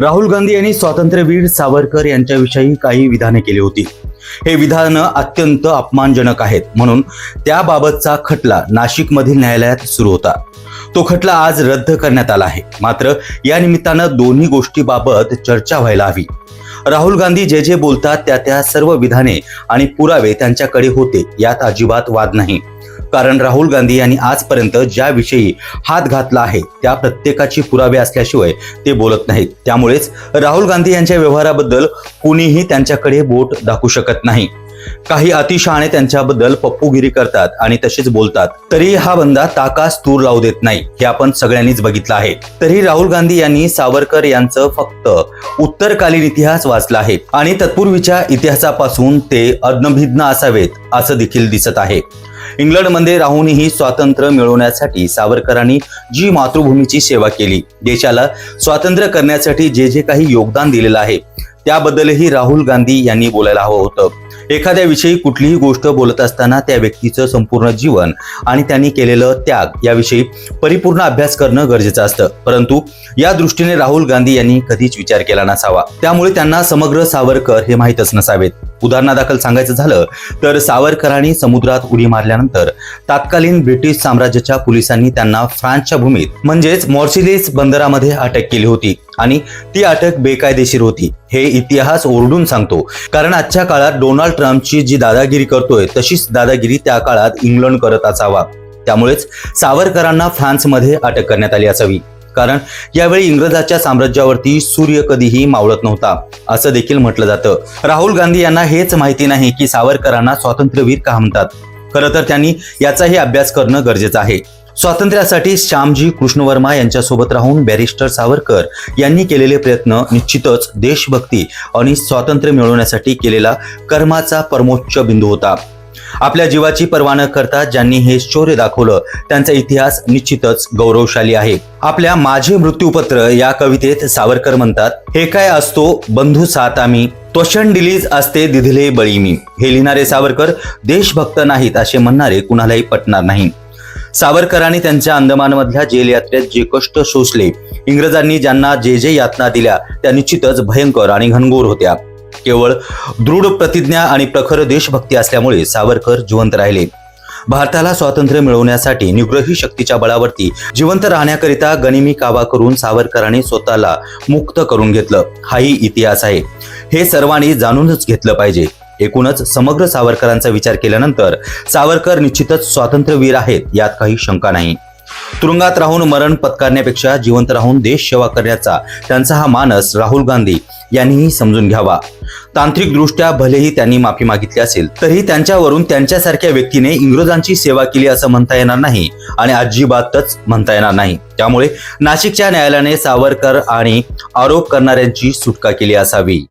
राहुल गांधी यांनी स्वातंत्र्यवीर सावरकर यांच्याविषयी काही विधाने केली होती. हे विधानं अत्यंत अपमानजनक आहेत. म्हणून त्याबाबतचा खटला नाशिकमधील न्यायालयात सुरू होता. तो खटला आज रद्द करण्यात आला आहे. मात्र या निमित्तानं दोन्ही गोष्टीबाबत चर्चा व्हायला हवी. राहुल गांधी जे जे बोलतात त्या त्या सर्व विधाने आणि पुरावे त्यांच्याकडे होते. यात अजिबात वाद नाही. कारण राहुल गांधी यांनी आजपर्यंत ज्या विषयी हात घातला आहे त्या प्रत्येकाची पुरावे असल्याशिवाय ते बोलत नाहीत. त्यामुळेच राहुल गांधी यांच्या व्यवहाराबद्दल कुणीही त्यांच्याकडे बोट दाखवू शकत नाही. काही अतिशहाणे त्यांच्याबद्दल पप्पूगिरी करतात आणि तसेच बोलतात. तरी हा बंदा ताकास तूर लावू देत नाही हे आपण सगळ्यांनीच बघितलं आहे. तरी राहुल गांधी यांनी सावरकर यांचं फक्त उत्तरकालीन इतिहास वाचला आहे आणि तत्पूर्वीच्या इतिहासापासून ते अज्ञभिज्ञ असावेत असं देखील दिसत आहे. इंग्लंडमध्ये राहूनही स्वातंत्र्य मिळवण्यासाठी सावरकरांनी जी मातृभूमीची सेवा केली देशाला स्वातंत्र्य करण्यासाठी जे जे काही योगदान दिलेलं आहे त्याबद्दलही राहुल गांधी यांनी बोलायला हवं होतं. एखाद्या विषयी कुठलीही गोष्ट बोलत असताना त्या व्यक्तीचं संपूर्ण जीवन आणि त्यांनी केलेलं त्याग याविषयी परिपूर्ण अभ्यास करणं गरजेचं असतं. परंतु या दृष्टीने राहुल गांधी यांनी कधीच विचार केला नसावा. त्यामुळे त्यांना समग्र सावरकर हे माहीतच नसावेत. उदाहरणादाखल सांगायचं झालं तर सावरकरांनी समुद्रात उडी मारल्यानंतर तत्कालीन ब्रिटिश साम्राज्याच्या पोलिसांनी त्यांना फ्रान्सच्या भूमीत म्हणजेच मॉर्सिलिस बंदरामध्ये अटक केली होती आणि ती अटक बेकायदेशीर होती. हे इतिहास ओरडून सांगतो. कारण आजच्या काळात डोनाल्ड ट्रम्पची जी दादागिरी करतोय तशीच दादागिरी त्या काळात इंग्लंड करत असावा. त्यामुळेच सावरकरांना फ्रान्समध्ये अटक करण्यात आली असावी. कारण यावेळी इंग्रजाच्या साम्राज्यावरती सूर्य कधीही मावळत नव्हता असं देखील म्हटलं जातं. राहुल गांधी यांना हेच माहिती नाही की सावरकरांना स्वातंत्र्यवीर का म्हणतात. खरं तर त्यांनी याचाही अभ्यास करणं गरजेचं आहे. स्वातंत्र्यासाठी श्यामजी कृष्णवर्मा यांच्यासोबत राहून बॅरिस्टर सावरकर यांनी केलेले प्रयत्न निश्चितच देशभक्ती आणि स्वातंत्र्य मिळवण्यासाठी केलेला कर्माचा परमोच्च बिंदू होता. आपल्या जीवाची पर्वा न करता ज्यांनी हे शौर्य दाखवलं त्यांचा इतिहास निश्चितच गौरवशाली आहे. आपल्या माझे मृत्यूपत्र या कवितेत सावरकर म्हणतात हे काय असतो बंधू सात आम्ही? त्वशन डिलीज असते दिधले बळी मी हे लिहिणारे सावरकर देशभक्त नाहीत असे म्हणणारे कुणालाही पटणार नाही. सावरकरांनी त्यांच्या अंदमानमधल्या जेल यात्रेत जे कष्ट सोसले इंग्रजांनी ज्यांना जे जे यातना दिल्या त्या निश्चितच भयंकर आणि घनघोर होत्या. केवळ दृढ प्रतिज्ञा आणि प्रखर देशभक्ती असल्यामुळे सावरकर जिवंत राहिले. भारताला स्वातंत्र्य मिळवण्यासाठी निग्रही शक्तीच्या बळावरती जिवंत राहण्याकरिता गनिमी कावा करून सावरकरांनी स्वतःला मुक्त करून घेतलं. हाही इतिहास आहे. हे सर्वांनी जाणूनच घेतलं पाहिजे. एकूणच समग्र सावरकरांचा विचार केल्यानंतर सावरकर निश्चितच स्वातंत्र्यवीर आहेत यात काही शंका नाही. तुरुंगात राहून मरण पत्कारण्यापेक्षा जिवंत राहून देश सेवा करण्याचा त्यांचा हा मानस राहुल गांधी यांनीही समजून घ्यावा. तांत्रिकदृष्ट्या भलेही त्यांनी माफी मागितली असेल तरी त्यांच्यावरून त्यांच्यासारख्या व्यक्तीने इंग्रजांची सेवा केली असं म्हणता येणार नाही आणि अजिबातच म्हणता येणार नाही. त्यामुळे नाशिकच्या न्यायालयाने सावरकर आणि आरोप करणाऱ्यांची सुटका केली असावी.